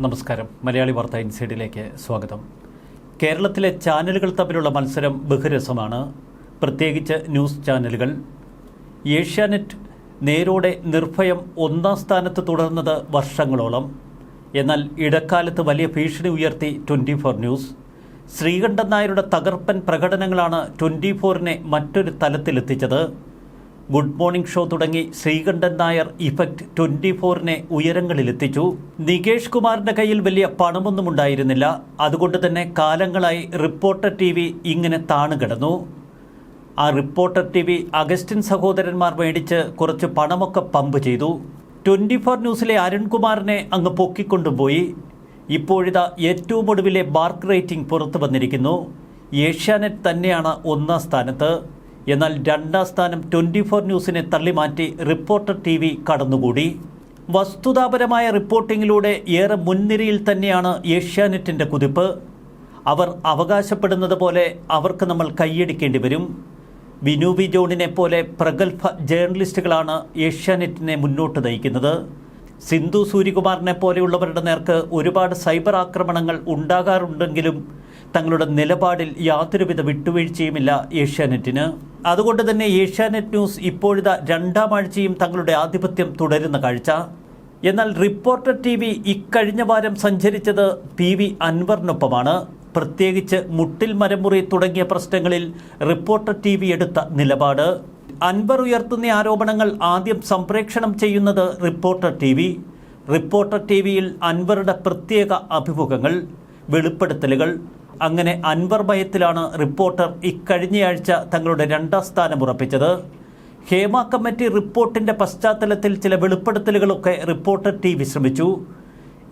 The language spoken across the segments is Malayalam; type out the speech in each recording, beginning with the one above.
നമസ്കാരം. മലയാളി വാർത്ത ഇൻസൈഡിലേക്ക് സ്വാഗതം. കേരളത്തിലെ ചാനലുകൾ തമ്മിലുള്ള മത്സരം ബഹുരസമാണ്. പ്രത്യേകിച്ച് ന്യൂസ് ചാനലുകൾ. ഏഷ്യാനെറ്റ് നേരോടെ നിർഭയം ഒന്നാം സ്ഥാനത്ത് തുടർന്നത് വർഷങ്ങളോളം. എന്നാൽ ഇടക്കാലത്ത് വലിയ ഭീഷണി ഉയർത്തി ട്വന്റി ഫോർ ന്യൂസ്. ശ്രീകണ്ഠൻ നായരുടെ തകർപ്പൻ പ്രകടനങ്ങളാണ് ട്വന്റി ഫോറിനെ മറ്റൊരു തലത്തിലെത്തിച്ചത്. ഗുഡ് മോർണിംഗ് ഷോ തുടങ്ങി ശ്രീകണ്ഠൻ നായർ ഇഫക്റ്റ് ട്വന്റി ഫോറിനെ ഉയരങ്ങളിലെത്തിച്ചു. നികേഷ് കുമാറിന്റെ കയ്യിൽ വലിയ പണമൊന്നും ഉണ്ടായിരുന്നില്ല. അതുകൊണ്ട് തന്നെ കാലങ്ങളായി റിപ്പോർട്ടർ ടി വി ഇങ്ങനെ താണുകിടന്നു ആ റിപ്പോർട്ടർ ടി വി അഗസ്റ്റിൻ സഹോദരന്മാർ മേടിച്ച് കുറച്ച് പണമൊക്കെ പമ്പ് ചെയ്തു. ട്വന്റി ഫോർ ന്യൂസിലെ അരുൺകുമാറിനെ അങ്ങ് പൊക്കിക്കൊണ്ടുപോയി. ഇപ്പോഴിതാ ഏറ്റവും ഒടുവിലെ ബാർക്ക് റേറ്റിംഗ് പുറത്തു വന്നിരിക്കുന്നു. ഏഷ്യാനെറ്റ് തന്നെയാണ് ഒന്നാം സ്ഥാനത്ത്. എന്നാൽ രണ്ടാം സ്ഥാനം ട്വന്റി ഫോർ ന്യൂസിനെ തള്ളിമാറ്റി റിപ്പോർട്ടർ ടി വി കടന്നുകൂടി. വസ്തുതാപരമായ റിപ്പോർട്ടിങ്ങിലൂടെ ഏറെ മുൻനിരയിൽ തന്നെയാണ് ഏഷ്യാനെറ്റിന്റെ കുതിപ്പ്. അവർ അവകാശപ്പെടുന്നത് പോലെ അവർക്ക് നമ്മൾ കൈയടിക്കേണ്ടി വരും. വിനു വി ജോണിനെ പോലെ പ്രഗത്ഭ ജേർണലിസ്റ്റുകളാണ് ഏഷ്യാനെറ്റിനെ മുന്നോട്ട് നയിക്കുന്നത്. സിന്ധു സൂര്യകുമാറിനെ പോലെയുള്ളവരുടെ നേർക്ക് ഒരുപാട് സൈബർ ആക്രമണങ്ങൾ ഉണ്ടാകാറുണ്ടെങ്കിലും തങ്ങളുടെ നിലപാടിൽ യാതൊരുവിധ വിട്ടുവീഴ്ചയുമില്ല ഏഷ്യാനെറ്റിന്. അതുകൊണ്ട് തന്നെ ഏഷ്യാനെറ്റ് ന്യൂസ് ഇപ്പോഴത്തെ രണ്ടാം ആഴ്ചയും തങ്ങളുടെ ആധിപത്യം തുടരുന്ന കാഴ്ച. എന്നാൽ റിപ്പോർട്ടർ ടി വി ഇക്കഴിഞ്ഞ വാരം സഞ്ചരിച്ചത് പി വി അൻവറിനൊപ്പമാണ്. പ്രത്യേകിച്ച് മുട്ടിൽ മരമുറി തുടങ്ങിയ പ്രശ്നങ്ങളിൽ റിപ്പോർട്ടർ ടി വി എടുത്ത നിലപാട്. അൻവർ ഉയർത്തുന്ന ആരോപണങ്ങൾ ആദ്യം സംപ്രേക്ഷണം ചെയ്യുന്നത് reporter T V. Reporter T വിയിൽ അൻവറുടെ പ്രത്യേക അഭിമുഖങ്ങൾ വെളിപ്പെടുത്തലുകൾ അങ്ങനെ അൻവർ ഭയത്തിലാണ് റിപ്പോർട്ടർ ഇക്കഴിഞ്ഞയാഴ്ച തങ്ങളുടെ രണ്ടാം സ്ഥാനം ഉറപ്പിച്ചത്. ഹേമ കമ്മിറ്റി റിപ്പോർട്ടിന്റെ പശ്ചാത്തലത്തിൽ ചില വെളിപ്പെടുത്തലുകളൊക്കെ റിപ്പോർട്ടർ ടി വി ശ്രമിച്ചു.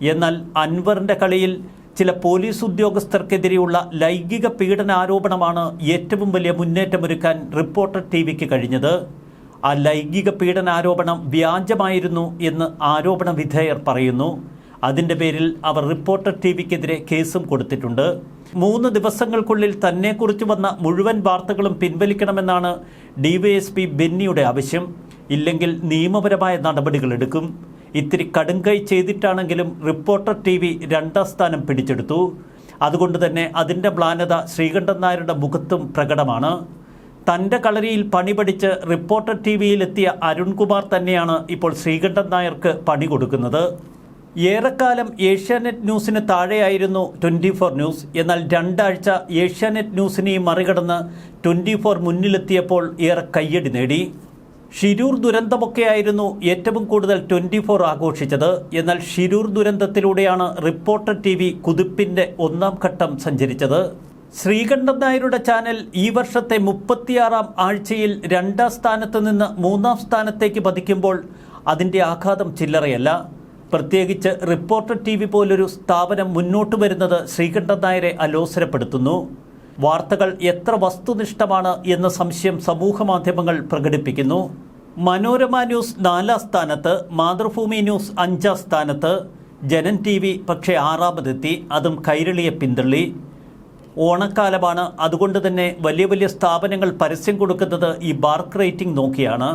എന്നാൽ അൻവറിന്റെ കളിയിൽ ചില പോലീസ് ഉദ്യോഗസ്ഥർക്കെതിരെയുള്ള ലൈംഗിക പീഡനാരോപണമാണ് ഏറ്റവും വലിയ മുന്നേറ്റമൊരുക്കാൻ റിപ്പോർട്ടർ ടി വിക്ക് കഴിഞ്ഞത്. ആ ലൈംഗിക പീഡനാരോപണം വ്യാജമായിരുന്നു എന്ന് ആരോപണ വിധേയർ പറയുന്നു. അതിന്റെ പേരിൽ അവർ റിപ്പോർട്ടർ ടി വിക്കെതിരെ കേസും കൊടുത്തിട്ടുണ്ട്. മൂന്ന് ദിവസങ്ങൾക്കുള്ളിൽ തന്നെക്കുറിച്ച് വന്ന മുഴുവൻ വാർത്തകളും പിൻവലിക്കണമെന്നാണ് ഡിവൈഎസ്പി ബെന്നിയുടെ ആവശ്യം. ഇല്ലെങ്കിൽ നിയമപരമായ നടപടികളെടുക്കും ഇത്തിരി കടുങ്കൈ ചെയ്തിട്ടാണെങ്കിലും റിപ്പോർട്ടർ ടി വി രണ്ടാം സ്ഥാനം പിടിച്ചെടുത്തു. അതുകൊണ്ട് തന്നെ അതിന്റെ മ്ലാനത ശ്രീകണ്ഠൻ നായരുടെ മുഖത്തും പ്രകടമാണ്. തന്റെ കളരിയിൽ പണി പഠിച്ച് റിപ്പോർട്ടർ ടി വിയിലെത്തിയ അരുൺകുമാർ തന്നെയാണ് ഇപ്പോൾ ശ്രീകണ്ഠൻ നായർക്ക് പണി കൊടുക്കുന്നത്. ഏറെക്കാലം ഏഷ്യാനെറ്റ് ന്യൂസിന് താഴെയായിരുന്നു ട്വന്റി ഫോർ ന്യൂസ്. എന്നാൽ രണ്ടാഴ്ച ഏഷ്യാനെറ്റ് ന്യൂസിനെയും മറികടന്ന് ട്വന്റി ഫോർ മുന്നിലെത്തിയപ്പോൾ ഏറെ കയ്യടി നേടി. ഷിരൂർ ദുരന്തമൊക്കെയായിരുന്നു ഏറ്റവും കൂടുതൽ ട്വന്റി ഫോർ ആഘോഷിച്ചത്. എന്നാൽ ഷിരൂർ ദുരന്തത്തിലൂടെയാണ് റിപ്പോർട്ടർ ടി വി കുതിപ്പിന്റെ ഒന്നാം ഘട്ടം സഞ്ചരിച്ചത്. ശ്രീകണ്ഠൻ നായരുടെ ചാനൽ ഈ വർഷത്തെ മുപ്പത്തിയാറാം ആഴ്ചയിൽ രണ്ടാം സ്ഥാനത്ത് നിന്ന് മൂന്നാം സ്ഥാനത്തേക്ക് പതിക്കുമ്പോൾ അതിന്റെ ആഘാതം ചില്ലറയല്ല. പ്രത്യേകിച്ച് റിപ്പോർട്ടർ ടി വി പോലൊരു സ്ഥാപനം മുന്നോട്ട് വരുന്നത് ശ്രീകണ്ഠൻ നായരെ അലോസരപ്പെടുത്തുന്നു. വാർത്തകൾ എത്ര വസ്തുനിഷ്ഠമാണ് എന്ന സംശയം സമൂഹ മാധ്യമങ്ങൾ പ്രകടിപ്പിക്കുന്നു. മനോരമ ന്യൂസ് നാലാം സ്ഥാനത്ത് മാതൃഭൂമി ന്യൂസ് അഞ്ചാം സ്ഥാനത്ത് ജനൻ ടി വി പക്ഷേ ആറാമതെത്തി അതും കൈരളിയെ പിന്തള്ളി. ഓണക്കാലമാണ് അതുകൊണ്ട് തന്നെ വലിയ വലിയ സ്ഥാപനങ്ങൾ പരസ്യം കൊടുക്കുന്നത് ഈ ബാർക്ക് റേറ്റിംഗ് നോക്കിയാണ്.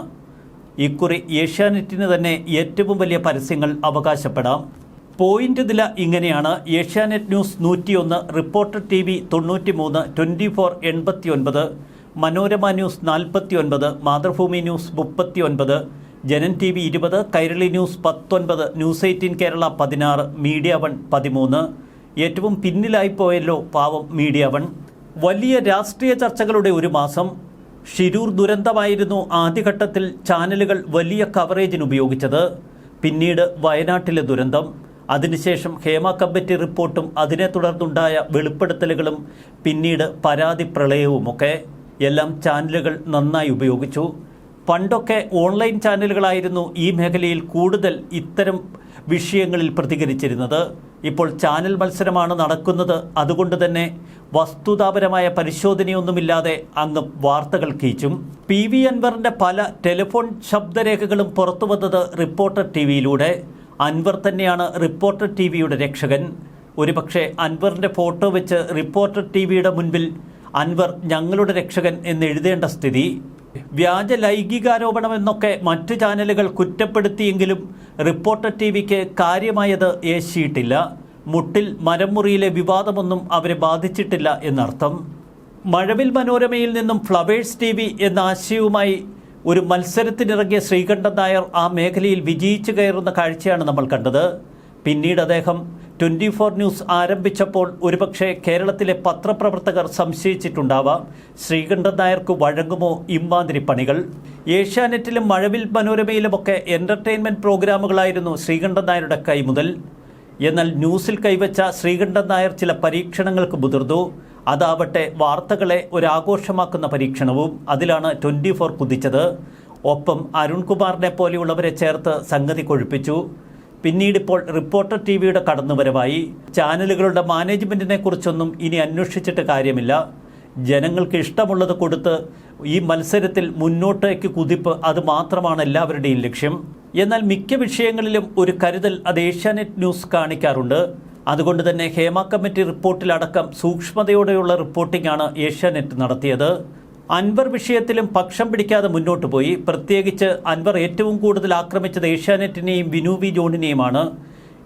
ഇക്കുറി ഏഷ്യാനെറ്റിന് തന്നെ ഏറ്റവും വലിയ പരസ്യങ്ങൾ അവകാശപ്പെടാം. പോയിന്റ് നില ഇങ്ങനെയാണ് ഏഷ്യാനെറ്റ് ന്യൂസ് നൂറ്റിയൊന്ന് റിപ്പോർട്ടർ ടി വി തൊണ്ണൂറ്റി മൂന്ന് ട്വന്റി ഫോർ എൺപത്തി ഒൻപത് മനോരമ ന്യൂസ് നാൽപ്പത്തി ഒൻപത് മാതൃഭൂമി ന്യൂസ് മുപ്പത്തി ഒൻപത് ജനൻ ടി വി ഇരുപത് കൈരളി ന്യൂസ് പത്തൊൻപത് ന്യൂസ് എയ്റ്റീൻ കേരള പതിനാറ് മീഡിയ വൺ പതിമൂന്ന്. ഏറ്റവും പിന്നിലായിപ്പോയല്ലോ പാവം മീഡിയ വൺ. വലിയ രാഷ്ട്രീയ ചർച്ചകളുടെ ഒരു മാസം. ഷിരൂർ ദുരന്തമായിരുന്നു ആദ്യഘട്ടത്തിൽ ചാനലുകൾ വലിയ കവറേജിന് ഉപയോഗിച്ചത്. പിന്നീട് വയനാട്ടിലെ ദുരന്തം. അതിനുശേഷം ഹേമ കമ്മിറ്റി റിപ്പോർട്ടും അതിനെ തുടർന്നുണ്ടായ വെളിപ്പെടുത്തലുകളും പിന്നീട് പരാതി പ്രളയവുമൊക്കെ. എല്ലാം ചാനലുകൾ നന്നായി ഉപയോഗിച്ചു. പണ്ടൊക്കെ ഓൺലൈൻ ചാനലുകളായിരുന്നു ഈ മേഖലയിൽ കൂടുതൽ ഇത്തരം വിഷയങ്ങളിൽ പ്രതികരിച്ചിരുന്നത്. ഇപ്പോൾ ചാനൽ മത്സരമാണ് നടക്കുന്നത്. അതുകൊണ്ട് തന്നെ വസ്തുതാപരമായ പരിശോധനയൊന്നുമില്ലാതെ അങ്ങ് വാർത്തകൾ കീച്ചും പി വി അൻവറിന്റെ പല ടെലിഫോൺ ശബ്ദരേഖകളും പുറത്തു വന്നത് റിപ്പോർട്ടർ ടി വിയിലൂടെ അൻവർ തന്നെയാണ് റിപ്പോർട്ടർ ടി വിയുടെ രക്ഷകൻ. ഒരുപക്ഷെ അൻവറിന്റെ ഫോട്ടോ വെച്ച് റിപ്പോർട്ടർ ടി വിയുടെ മുൻപിൽ അൻവർ ഞങ്ങളുടെ രക്ഷകൻ എന്ന് എഴുതേണ്ട സ്ഥിതി. വ്യാജ ലൈംഗികാരോപണം എന്നൊക്കെ മറ്റു ചാനലുകൾ കുറ്റപ്പെടുത്തിയെങ്കിലും റിപ്പോർട്ടർ ടി വിക്ക് കാര്യമായത് ഏശിയിട്ടില്ല. മുട്ടിൽ മരംമുറിയിലെ വിവാദമൊന്നും അവരെ ബാധിച്ചിട്ടില്ല എന്നർത്ഥം. മഴവിൽ മനോരമയിൽ നിന്നും ഫ്ലവേഴ്സ് ടി വി എന്ന ആശയവുമായി ഒരു മത്സരത്തിനിറങ്ങിയ ശ്രീകണ്ഠൻ നായർ ആ മേഖലയിൽ വിജയിച്ചു കയറുന്ന കാഴ്ചയാണ് നമ്മൾ കണ്ടത്. പിന്നീട് അദ്ദേഹം ട്വന്റി ഫോർ ന്യൂസ് ആരംഭിച്ചപ്പോൾ ഒരുപക്ഷെ കേരളത്തിലെ പത്രപ്രവർത്തകർ സംശയിച്ചിട്ടുണ്ടാവാം. ശ്രീകണ്ഠൻ നായർക്ക് വഴങ്ങുമോ ഇമ്മാതിരി പണികൾ? ഏഷ്യാനെറ്റിലും മഴവിൽ മനോരമയിലുമൊക്കെ എന്റർടൈൻമെന്റ് പ്രോഗ്രാമുകളായിരുന്നു ശ്രീകണ്ഠൻ നായരുടെ കൈമുതൽ എന്നാൽ ന്യൂസിൽ കൈവച്ച ശ്രീകണ്ഠൻ നായർ ചില പരീക്ഷണങ്ങൾക്ക് മുതിർന്നു. അതാവട്ടെ വാർത്തകളെ ഒരാഘോഷമാക്കുന്ന പരീക്ഷണവും അതിലാണ് ട്വന്റി ഫോർ കുതിച്ചത്. ഒപ്പം അരുൺകുമാറിനെ പോലെയുള്ളവരെ ചേർത്ത് സംഗതി കൊഴുപ്പിച്ചു. പിന്നീട് ഇപ്പോൾ റിപ്പോർട്ടർ ടി വിയുടെ കടന്നുവരവായി. ചാനലുകളുടെ മാനേജ്മെന്റിനെ കുറിച്ചൊന്നും ഇനി അന്വേഷിച്ചിട്ട് കാര്യമില്ല. ജനങ്ങൾക്ക് ഇഷ്ടമുള്ളത് കൊടുത്ത് ഈ മത്സരത്തിൽ മുന്നോട്ടേക്ക് കുതിപ്പ് അത് മാത്രമാണ് എല്ലാവരുടെയും ലക്ഷ്യം. എന്നാൽ മിക്ക വിഷയങ്ങളിലും ഒരു കരുതൽ അത് ഏഷ്യാനെറ്റ് ന്യൂസ് കാണിക്കാറുണ്ട്. അതുകൊണ്ട് തന്നെ ഹേമ കമ്മിറ്റി റിപ്പോർട്ടിലടക്കം സൂക്ഷ്മതയോടെയുള്ള റിപ്പോർട്ടിംഗ് ആണ് ഏഷ്യാനെറ്റ് നടത്തിയത്. അൻവർ വിഷയത്തിലും പക്ഷം പിടിക്കാതെ മുന്നോട്ട് പോയി. പ്രത്യേകിച്ച് അൻവർ ഏറ്റവും കൂടുതൽ ആക്രമിച്ചത് ഏഷ്യാനെറ്റിനെയും വിനു വി ജോണിനെയുമാണ്.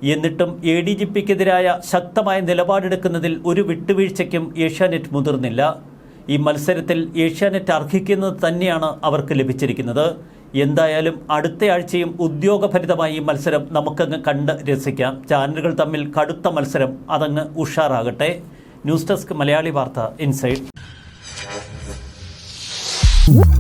എന്നിട്ടും എ ഡി ജി പിക്കെതിരായ ശക്തമായ നിലപാടെടുക്കുന്നതിൽ ഒരു വിട്ടുവീഴ്ചയ്ക്കും ഏഷ്യാനെറ്റ് മുതിർന്നില്ല. ഈ മത്സരത്തിൽ ഏഷ്യാനെറ്റ് അർഹിക്കുന്നത് തന്നെയാണ് അവർക്ക് ലഭിച്ചിരിക്കുന്നത്. എന്തായാലും അടുത്ത ആഴ്ചയും ഉദ്യോഗഭരിതമായി ഈ മത്സരം നമുക്കങ്ങ് കണ്ട് രസിക്കാം. ചാനലുകൾ തമ്മിൽ കടുത്ത മത്സരം അതങ്ങ് ഉഷാറാകട്ടെ. ന്യൂസ് ഡെസ്ക് മലയാളി വാർത്ത ഇൻസൈഡ്. Whoop.